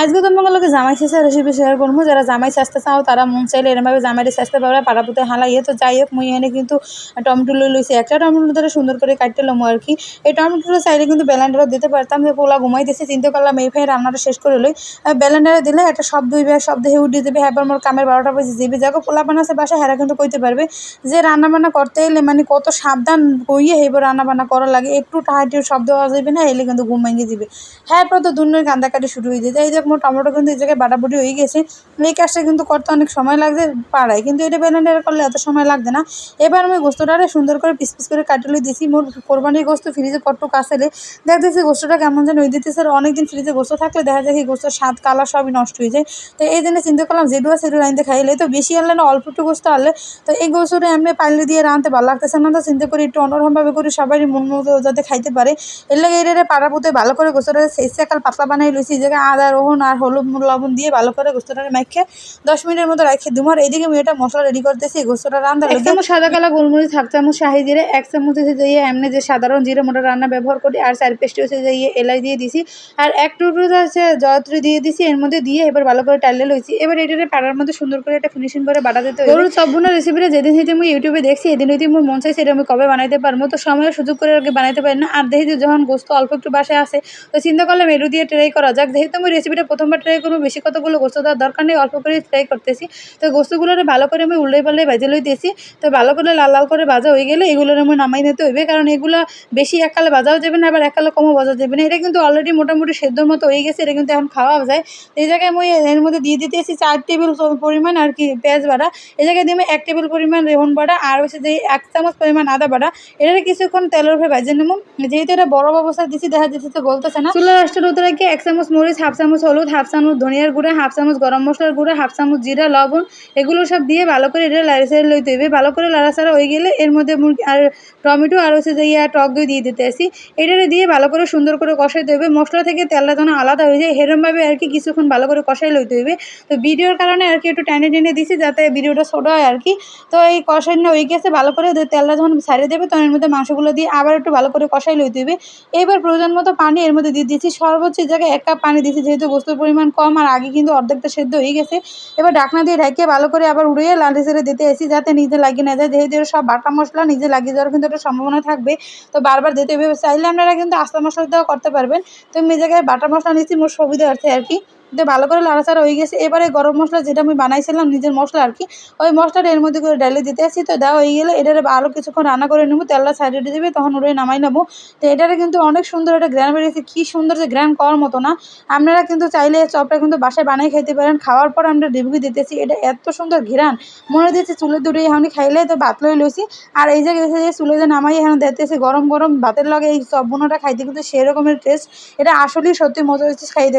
আজকে তোমার লোকে জামাই শেষে রেসিপি শেয়ার করব যারা জামাই সাজতে চাও তারা মন চাইলে এরমভাবে জামাইরে সাজতে পারবে পাড়াপুতে হালাইয়ে তো যাই হোক, মুই এনে কিন্তু টমেটো লই লইছি। একটা টমেটো ধরে সুন্দর করে কাটতে লমো আর কি। এই টমেটোটা চাইলে কিন্তু ব্যালেন্ডারও দিতে পারতাম যে পোলা ঘুমাই দিয়েছি চিন্তা করলাম এই ফের রান্নাটা শেষ করে লই। ব্যালেন্ডারে দিলে একটা শব্দ হইবে শব্দ হয়ে উঠে যাবে হ্যাঁ মোর কামের বারোটা বাজে যাবে যাকে পোলা বানাছে বাসা হেরা কিন্তু কইতে পারবে যে রান্না বান্না করতে এলে মানে কত সাবধান কইয়ে হেবার রান্না বান্না করা লাগে। একটু টাহাটির শব্দ হওয়া যাবে না, এলে কিন্তু ঘুম ভেঙে যাবে হ্যাঁ পর তো দুনের কান্দাকাটি শুরু হয়ে যায়। এই দেখ মোট টমেটো কিন্তু এই জায়গায় বাটাবুটি হয়ে গেছে। এই কাজটা কিন্তু করতে অনেক সময় লাগছে, পাড়ায়। কিন্তু এটা ব্যালেন্ডারে করলে এত সময় লাগবে না। এবার আমি গোস্তটারে সুন্দর করে পিস পিস করে কাটলে দিছি। মোর কোরবানির গোস্ত ফ্রিজে কটটুক আসলে দেখতেছি গোস্তটা কেমন যেন ওই দিতেছে আর অনেকদিন ফ্রিজে গোস্ত থাকলে দেখা যায় কি গোস্তর স্বাদ কালার সবই নষ্ট হয়ে যায়। তো এই জন্য চিন্তা করলাম যেটু আছে সেটু রাইনতে খাইলে তো বেশি আনলে না অল্প একটু গোস্ত আনলে। তো এই গোস্তটা এমনি পাইলে দিয়ে রানতে ভালো লাগতেছে না। তো চিন্তা করি একটু অন্যরকমভাবে করি সবাই মন মতো যাতে খাইতে পারে। এর লাগে এটা পাড়া পুঁতে ভালো করে গোস্তটা সেই সকাল পাতলা বানাই লইছি। এই জায়গায় আদা রসুন আর হলুদ লবণ দিয়ে ভালো করে গোস্তটাকে মাখিয়ে দশ মিনিটের মতো রাখি দিব। আর এইদিকে আমি এটা মশলা রেডি করতেছি গোস্তটা রান্না এক চামচ সাদা কালা গোলমরিচ হাফ চামচ শাহি জিরে এক চামচ হচ্ছে যাইয়ে এমনি যে সাধারণ জিরে মোটা রান্না ব্যবহার করি আর চার পেস্টি হচ্ছে যাইয়ে এলাই দিয়ে দিছি আর এক টুকরো হচ্ছে জয়ত্রী দিয়ে দিছি এর মধ্যে দিয়ে এবার ভালো করে টাইলে লইছি। এবার এটারে পাড়ার মধ্যে সুন্দর করে একটা ফিনিশিং করে বাটা দিতে হবে গরুর চপগুলো রেসিপিটা যেদিন হইতে আমি ইউটিউবে দেখছি এদিন হইতে মোর মন চাইছে এটা আমি কবে বানাইতে পারব তো সময়ের সুযোগ করে আগে বানাইতে পারি না। আর দেখি যে যখন গোস্ত অল্প একটু বাসায় আসে তো চিন্তা করলাম এটু দিয়ে ট্রাই করা যাক। যেহেতু আমি রেসিপিটা প্রথমবার ট্রাই করব, বেশি কতগুলো গোস্ত দেওয়ার দরকার নেই, অল্প করে ট্রাই করতেছি। তো গোস্তগুলোরে ভালো করে আমি উল্টাই পাল্লাই ভেজে লইতেছি তো ভালো করে লাল লাল করে ভাজা হয়ে গেলে এগুলোর আমি নামাই নিতে হইবে, কারণ এগুলো বেশি এককালে ভাজাও যাবে না, আবার এককালে কমও ভাজা যাবে না। এটা কিন্তু অলরেডি মোটামুটি সেদ্ধর মতো হয়ে গেছে, এটা কিন্তু এখন খাওয়া যায়। এই জায়গায় আমি এর মধ্যে দিয়ে দিতেছি চার টেবিল পরিমাণ আর কি পেঁয়াজ বাটা। এই জায়গায় দিয়ে আমি এক টেবিল পরিমাণ রেহন বাটা আর হচ্ছে যে এক চামচ পরিমাণ আদা বাটা। এটা কিছুক্ষণ তেলের উপরে ভেজে নেব। যেহেতু এটা বড় অবস্থা দিচ্ছি দেখা যাচ্ছে তো গলতেছে না। চুলা রাষ্ট্রের উত্তরে এক চামচ মরিচ, হাফ চামচ হাফ চামচ ধনিয়ার গুঁড়া, হাফ চামচ গরম মশলার গুঁড়া, হাফ চামচ জিরা, লবণ, এগুলো সব দিয়ে ভালো করে এটা লাড়ি সাড়ি লইতে হবে। ভালো করে লাড়াচাড়া হয়ে গেলে এর মধ্যে মুরগি আর টমেটো আর হচ্ছে যে ইয়া টক দই দিয়ে দিতে আসি। এটারে দিয়ে ভালো করে সুন্দর করে কষাইতে হবে। মশলা থেকে তেলটা যেন আলাদা হয়ে যায় সেরমভাবে আর কি কিছুক্ষণ ভালো করে কষাই লইতে হইবে তো ভিডিওর কারণে আর কি একটু টেনে টেনে দিছি যাতে ভিডিওটা ছোট হয় আর কি। তো এই কষাই না হয়ে গেছে, ভালো করে তেলটা যখন ছাড়িয়ে দেবে তখন এর মধ্যে মাংসগুলো দিয়ে আবার একটু ভালো করে কষাই লইতে হবে। এবার প্রয়োজন মতো পানি এর মধ্যে দিয়ে দিচ্ছি সর্বোচ্চ জায়গায় এক কাপ পানি দিচ্ছি যেহেতু বস্তুর পরিমাণ কম আর আগে কিন্তু অর্ধেকটা সেদ্ধ হয়ে গেছে। এবার ডাকনা দিয়ে ঢেকে ভালো করে আবার উড়িয়ে লাল ছেড়ে দিতে এসি যাতে নিজে লাগিয়ে না যায়। যেহেতু সব বাটা মশলা নিজে লাগিয়ে যাওয়ার কিন্তু একটা সম্ভাবনা থাকবে। তো বারবার দিতে হবে। চাইলে আপনারা কিন্তু আস্তা মশলা দেওয়া করতে পারবেন। তো আমি জায়গায় বাটা মশলা নিচ্ছি মোট সুবিধা আছে আর কি। তো ভালো করে লাড়াচাড়া হয়ে গেছে। এবারে গরম মশলা যেটা আমি বানাইছিলাম নিজের মশলা আর কি, ওই মশলাটা এর মধ্যে করে ডালে দিতে আসি। তো দেওয়া হয়ে গেলে এটারে আরও কিছুক্ষণ রান্না করে নেব, তেলটা সাইডে দিয়ে দেবে, তখন ওটাই নামাই নেব। তো এটারে কিন্তু অনেক সুন্দর একটা গ্র্যান্ড বেরিয়েছে, কী সুন্দর যে গ্র্যান্ড করার মতো না। আপনারা কিন্তু চাইলে চপটা কিন্তু বাসায় বানাই খাইতে পারেন। খাওয়ার পর আমরা রিভিউ দিতেছি, এটা এত সুন্দর ঘিরান। মনে দিচ্ছে চুলে দূরে এখন খাইলে তো ভাত লই লইছি। আর এই যে গেছে যে চুলে যে নামাই এখানে দেখতেছি গরম গরম ভাতের লগে এই চপ বোনাটা খাইতে কিন্তু সেরকমের টেস্ট এটা আসলেই সত্যি মজা হচ্ছে খাইতে